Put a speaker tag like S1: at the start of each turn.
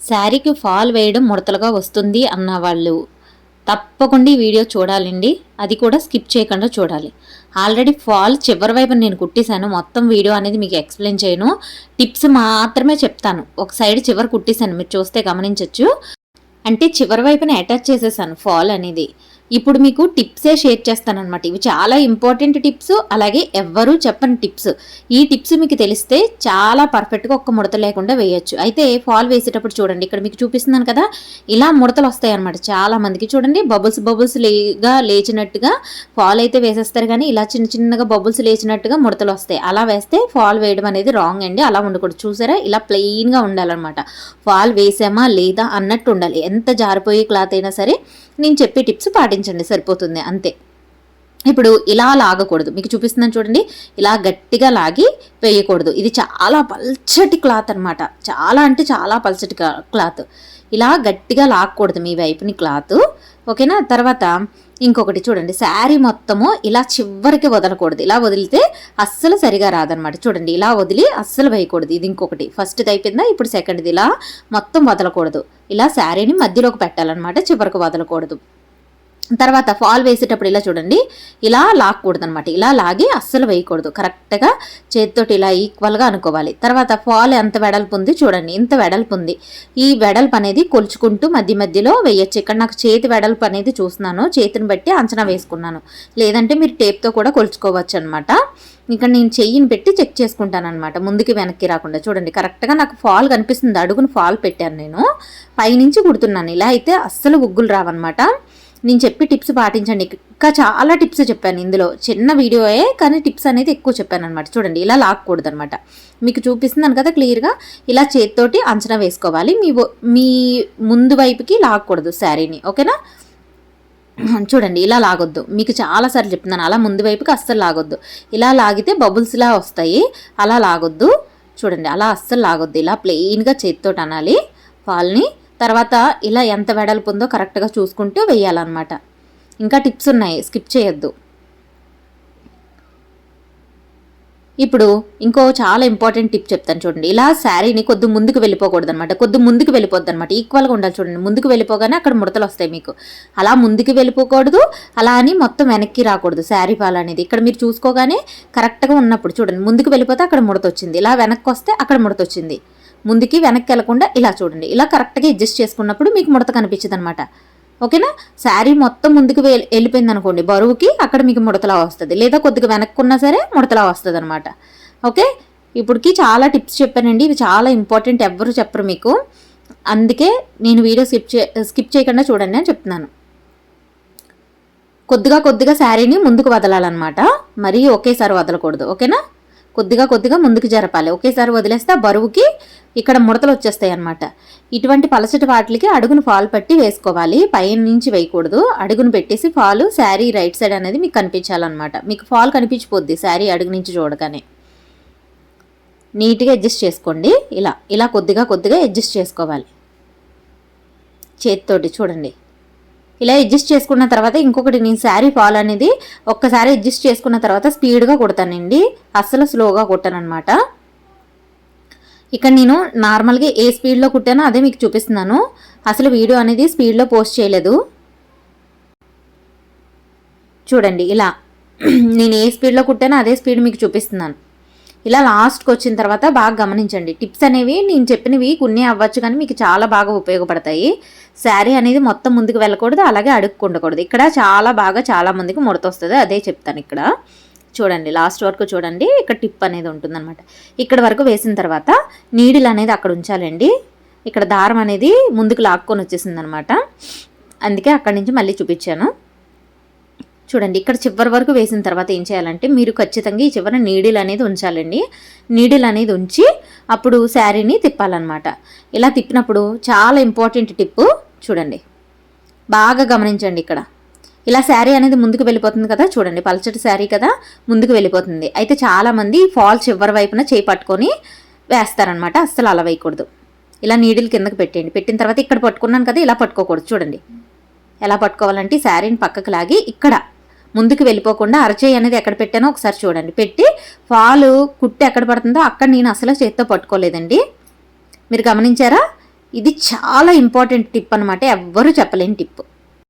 S1: శారీకి ఫాల్ వేయడం ముడతలుగా వస్తుంది అన్న వాళ్ళు తప్పకుండా ఈ వీడియో చూడాలండి. అది కూడా స్కిప్ చేయకుండా చూడాలి. ఆల్రెడీ ఫాల్ చివరి వైపు నేను కుట్టేశాను. మొత్తం వీడియో అనేది మీకు ఎక్స్ప్లెయిన్ చేయను. టిప్స్ మాత్రమే చెప్తాను. ఒక సైడ్ చివరి కుట్టేశాను. మీరు చూస్తే గమనించవచ్చు అంటే చివరి వైపున అటాచ్ చేసేసాను ఫాల్ అనేది. ఇప్పుడు మీకు టిప్సే షేర్ చేస్తాను అనమాట ఇవి చాలా ఇంపార్టెంట్ టిప్స్ అలాగే ఎవ్వరూ చెప్పని టిప్స్. ఈ టిప్స్ మీకు తెలిస్తే చాలా పర్ఫెక్ట్గా ఒక్క ముడత లేకుండా వేయొచ్చు. అయితే ఫాల్ వేసేటప్పుడు చూడండి ఇక్కడ మీకు చూపిస్తున్నాను కదా ఇలా ముడతలు వస్తాయన్నమాట చాలా మందికి. చూడండి బబుల్స్ బబుల్స్ లేగా లేచినట్టుగా ఫాల్ అయితే వేసేస్తారు కానీ ఇలా చిన్న చిన్నగా బబుల్స్ లేచినట్టుగా ముడతలు వస్తాయి. అలా వేస్తే ఫాల్ వేయడం అనేది రాంగ్ అండి. అలా ఉండకూడదు. చూసారా? ఇలా ప్లెయిన్గా ఉండాలన్నమాట. ఫాల్ వేసామా లేదా అన్నట్టు ఉండాలి. ఎంత జారిపోయే క్లాత్ అయినా సరే నేను చెప్పే టిప్స్ పాటించండి సరిపోతుంది అంతే. ఇప్పుడు ఇలా లాగకూడదు. మీకు చూపిస్తున్నాను చూడండి ఇలా గట్టిగా లాగి వేయకూడదు. ఇది చాలా పల్చటి క్లాత్ అనమాట చాలా అంటే చాలా పల్చటి క్లాత్. ఇలా గట్టిగా లాగకూడదు మీ వైపుని క్లాత్. ఓకేనా? తర్వాత ఇంకొకటి చూడండి. శారీ మొత్తము ఇలా చివరికి వదలకూడదు. ఇలా వదిలితే అస్సలు సరిగా రాదనమాట చూడండి ఇలా వదిలి అస్సలు వేయకూడదు. ఇది ఇంకొకటి. ఫస్ట్ది అయిపోయిందా? ఇప్పుడు సెకండ్ది ఇలా మొత్తం వదలకూడదు. ఇలా శారీని మధ్యలోకి పెట్టాలన్నమాట. చివరికి వదలకూడదు. తర్వాత ఫాల్ వేసేటప్పుడు ఇలా చూడండి ఇలా లాక్కూడదు అనమాట ఇలా లాగి అస్సలు వేయకూడదు. కరెక్ట్గా చేతితోటి ఇలా ఈక్వల్గా అనుకోవాలి. తర్వాత ఫాల్ ఎంత వెడల్పు ఉంది చూడండి ఇంత వెడల్పు ఉంది. ఈ వెడల్పు అనేది కొలుచుకుంటూ మధ్య మధ్యలో వేయచ్చు. ఇక్కడ నాకు చేతి వెడల్పు అనేది చూస్తున్నాను. చేతిని బట్టి అంచనా వేసుకున్నాను. లేదంటే మీరు టేప్తో కూడా కొలుచుకోవచ్చు అనమాట ఇక్కడ నేను చెయ్యిని పెట్టి చెక్ చేసుకుంటాను అనమాట ముందుకి వెనక్కి రాకుండా. చూడండి కరెక్ట్గా నాకు ఫాల్ కనిపిస్తుంది. అడుగును ఫాల్ పెట్టాను నేను. పైనుంచి కుడుతున్నాను. ఇలా అయితే అస్సలు ఉగ్గులు రావన్నమాట. నేను చెప్పి టిప్స్ పాటించండి. ఇంకా చాలా టిప్స్ చెప్పాను ఇందులో. చిన్న వీడియోయే కానీ టిప్స్ అనేది ఎక్కువ చెప్పాను అనమాట చూడండి ఇలా లాక్కూడదు అనమాట మీకు చూపిస్తున్నాను కదా క్లియర్గా. ఇలా చేతితోటి అంచనా వేసుకోవాలి. మీ మీ ముందు వైపుకి లాక్కూడదు శారీని. ఓకేనా? చూడండి ఇలా లాగొద్దు. మీకు చాలాసార్లు చెప్తున్నాను. అలా ముందు వైపుకి అస్సలు లాగొద్దు. ఇలా లాగితే బబుల్స్లా వస్తాయి. అలా లాగొద్దు. చూడండి అలా అస్సలు లాగొద్దు. ఇలా ప్లెయిన్గా చేతితోటి అనాలి ఫాల్ని తర్వాత ఇలా ఎంత వెడల్పు ఉందో కరెక్ట్గా చూసుకుంటూ వేయాలన్నమాట. ఇంకా టిప్స్ ఉన్నాయి స్కిప్ చేయొద్దు. ఇప్పుడు ఇంకో చాలా ఇంపార్టెంట్ టిప్ చెప్తాను చూడండి. ఇలా శారీని కొద్ది ముందుకు వెళ్ళిపోకూడదు అనమాట కొద్ది ముందుకు వెళ్ళిపోద్ది అనమాట ఈక్వల్గా ఉండాలి చూడండి. ముందుకు వెళ్ళిపోగానే అక్కడ ముడతలు వస్తాయి మీకు. అలా ముందుకు వెళ్ళిపోకూడదు. అలా అని మొత్తం వెనక్కి రాకూడదు శారీ పాలు అనేది. ఇక్కడ మీరు చూసుకోగానే కరెక్ట్గా ఉన్నప్పుడు చూడండి. ముందుకు వెళ్ళిపోతే అక్కడ ముడత వచ్చింది. ఇలా వెనక్కి వస్తే అక్కడ ముడత వచ్చింది. ముందుకి వెనక్కి వెళ్ళకుండా ఇలా చూడండి. ఇలా కరెక్ట్గా అడ్జస్ట్ చేసుకున్నప్పుడు మీకు ముడత కనిపించదు అనమాట ఓకేనా? శారీ మొత్తం ముందుకు వెళ్ళిపోయింది అనుకోండి బరువుకి అక్కడ మీకు ముడతలా వస్తుంది. లేదా కొద్దిగా వెనక్కున్నా సరే ముడతలా వస్తుంది అనమాట ఓకే? ఇప్పటికి చాలా టిప్స్ చెప్పానండి. ఇవి చాలా ఇంపార్టెంట్ ఎవ్వరు చెప్పరు మీకు. అందుకే నేను వీడియో స్కిప్ చే స్కిప్ చేయకుండా చూడండి అని చెప్తున్నాను. కొద్దిగా కొద్దిగా శారీని ముందుకు వదలాలన్నమాట. మరీ ఒకేసారి వదలకూడదు. ఓకేనా? కొద్దిగా కొద్దిగా ముందుకు జరపాలి. ఒకేసారి వదిలేస్తే ఆ బరువుకి ఇక్కడ ముడతలు వచ్చేస్తాయి అనమాట ఇటువంటి పలసటి వాటికి అడుగును ఫాల్ పట్టి వేసుకోవాలి. పైన నుంచి వేయకూడదు. అడుగును పెట్టేసి ఫాల్ శారీ రైట్ సైడ్ అనేది మీకు కనిపించాలన్నమాట. మీకు ఫాల్ కనిపించిపోద్ది శారీ అడుగు నుంచి చూడగానే. నీట్గా అడ్జస్ట్ చేసుకోండి. ఇలా ఇలా కొద్దిగా కొద్దిగా అడ్జస్ట్ చేసుకోవాలి. చేతితోటి చూడండి. ఇలా అడ్జస్ట్ చేసుకున్న తర్వాత ఇంకొకటి నేను శారీ ఫాల్ అనేది ఒక్కసారి అడ్జస్ట్ చేసుకున్న తర్వాత స్పీడ్గా కుడతానండి. అస్సలు స్లోగా కుట్టానమాట ఇక్కడ నేను నార్మల్గా ఏ స్పీడ్లో కుట్టానో అదే మీకు చూపిస్తున్నాను. అసలు వీడియో అనేది స్పీడ్లో పోస్ట్ చేయలేదు. చూడండి ఇలా. నేను ఏ స్పీడ్లో కుట్టానో అదే స్పీడ్ మీకు చూపిస్తున్నాను. ఇలా లాస్ట్కి వచ్చిన తర్వాత బాగా గమనించండి. టిప్స్ అనేవి నేను చెప్పినవి కొన్ని అవ్వచ్చు కానీ మీకు చాలా బాగా ఉపయోగపడతాయి. శారీ అనేది మొత్తం ముందుకు వెళ్ళకూడదు అలాగే అడుక్కుండకూడదు. ఇక్కడ చాలా బాగా చాలా మందికి ముడత వస్తుంది అదే చెప్తాను ఇక్కడ. చూడండి లాస్ట్ వరకు చూడండి ఇక్కడ టిప్ అనేది ఉంటుందన్నమాట. ఇక్కడ వరకు వేసిన తర్వాత నీడిల్ అనేది అక్కడ ఉంచాలండి. ఇక్కడ దారం అనేది ముందుకు లాక్కొని వచ్చేసింది అనమాట అందుకే అక్కడి నుంచి మళ్ళీ చూపించాను. చూడండి ఇక్కడ చివరి వరకు వేసిన తర్వాత ఏం చేయాలంటే మీరు ఖచ్చితంగా ఈ చివరి నీడిల్ అనేది ఉంచాలండి. నీడిల్ అనేది ఉంచి అప్పుడు శారీని తిప్పాలన్నమాట. ఇలా తిప్పినప్పుడు చాలా ఇంపార్టెంట్ టిప్పు. చూడండి బాగా గమనించండి ఇక్కడ. ఇలా శారీ అనేది ముందుకు వెళ్ళిపోతుంది కదా చూడండి పలచటి శారీ కదా ముందుకు వెళ్ళిపోతుంది. అయితే చాలామంది ఫాల్ చివరి వైపున చేయి పట్టుకొని వేస్తారనమాట అస్సలు అలా వేయకూడదు ఇలా నీడిల్ కిందకి పెట్టేయండి. పెట్టిన తర్వాత ఇక్కడ పట్టుకున్నాను కదా ఇలా పట్టుకోకూడదు చూడండి. ఎలా పట్టుకోవాలంటే శారీని పక్కకు లాగి ఇక్కడ ముందుకు వెళ్ళిపోకుండా అరచేయి అనేది ఎక్కడ పెట్టానో ఒకసారి చూడండి. పెట్టి ఫాలు కుట్టి ఎక్కడ పడుతుందో అక్కడ నేను అసలు చేత్తో పట్టుకోలేదండి. మీరు గమనించారా? ఇది చాలా ఇంపార్టెంట్ టిప్ అనమాట ఎవ్వరూ చెప్పలేని టిప్.